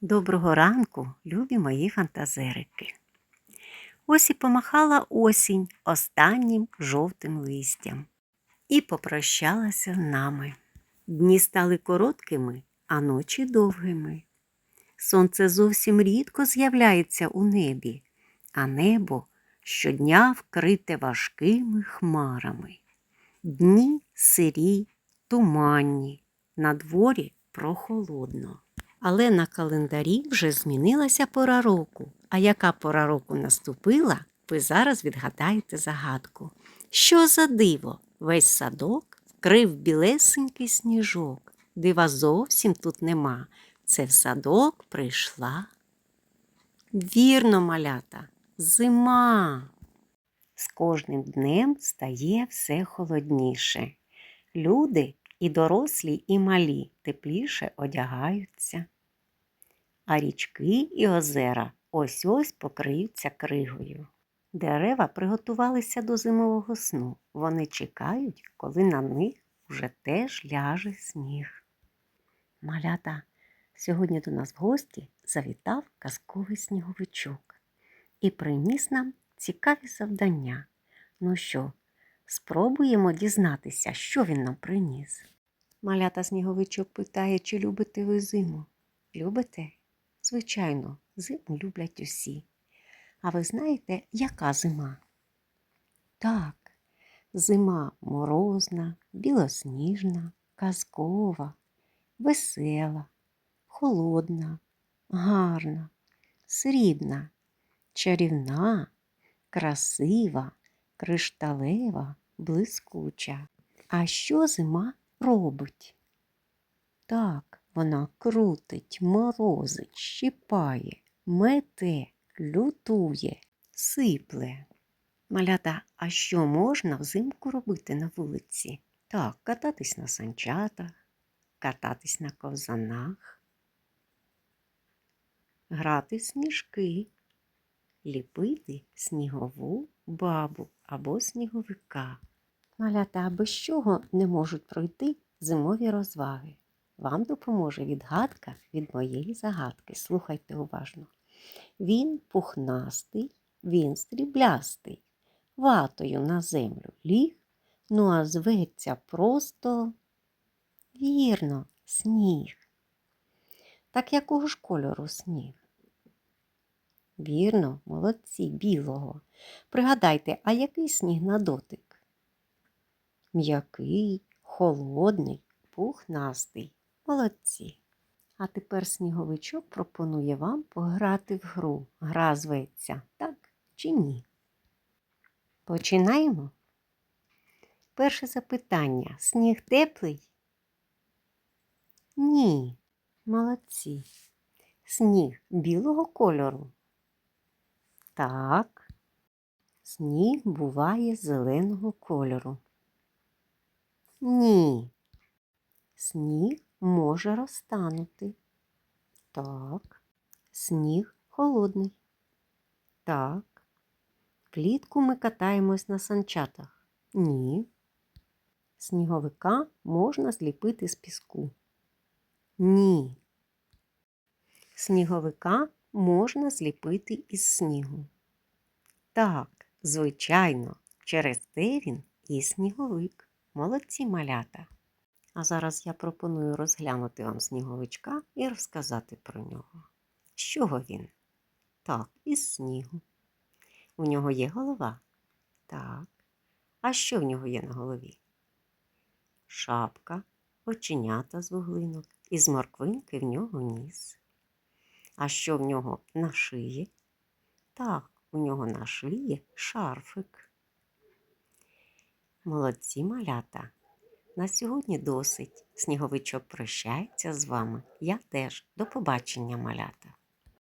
Доброго ранку, любі мої фантазерики. Ось і помахала осінь останнім жовтим листям і попрощалася з нами. Дні стали короткими, а ночі довгими. Сонце зовсім рідко з'являється у небі, а небо щодня вкрите важкими хмарами. Дні сирі, туманні, на дворі прохолодно. Але на календарі вже змінилася пора року. А яка пора року наступила, ви зараз відгадаєте загадку. Що за диво? Весь садок вкрив білесенький сніжок. Дива зовсім тут нема. Це в садок прийшла. Вірно, малята, зима. З кожним днем стає все холодніше. Люди і дорослі, і малі тепліше одягаються. А річки і озера ось ось покриються кригою. Дерева приготувалися до зимового сну. Вони чекають, коли на них вже теж ляже сніг. Малята, сьогодні до нас в гості завітав казковий сніговичок і приніс нам цікаві завдання. Ну що, спробуємо дізнатися, що він нам приніс. Малята сніговичок питає, чи любите ви зиму? Любите? Звичайно, зиму люблять усі. А ви знаєте, яка зима? Так, зима морозна, білосніжна, казкова, весела, холодна, гарна, срібна, чарівна, красива, кришталева, блискуча. А що зима робить? Так, вона крутить, морозить, щипає, мете, лютує, сипле. Малята, а що можна взимку робити на вулиці? Так, кататись на санчатах, кататись на ковзанах, грати в сніжки, ліпити снігову бабу або сніговика. Малята, без чого не можуть пройти зимові розваги? Вам допоможе відгадка від моєї загадки. Слухайте уважно. Він пухнастий, він стріблястий, ватою на землю ліг, ну а зветься просто вірно, сніг. Так якого ж кольору сніг? Вірно, молодці, білого. Пригадайте, а який сніг на дотик? М'який, холодний, пухнастий. Молодці. А тепер сніговичок пропонує вам пограти в гру. Гра зветься, так чи ні? Починаємо. Перше запитання. Сніг теплий? Ні. Молодці. Сніг білого кольору? Так. Сніг буває зеленого кольору. Ні. Сніг може розтанути. Так. Сніг холодний. Так. Влітку ми катаємось на санчатах. Ні. Сніговика можна зліпити з піску. Ні. Сніговика можна зліпити із снігу. Так, звичайно, через те він і сніговик. Молодці малята. А зараз я пропоную розглянути вам сніговичка і розказати про нього. З чого він? Так, із снігу. У нього є голова? Так. А що в нього є на голові? Шапка, оченята з вуглинок, і з морквинки в нього ніс. А що в нього на шиї? Так, у нього на шиї шарфик. Молодці малята. На сьогодні досить. Сніговичок прощається з вами. Я теж. До побачення, малята.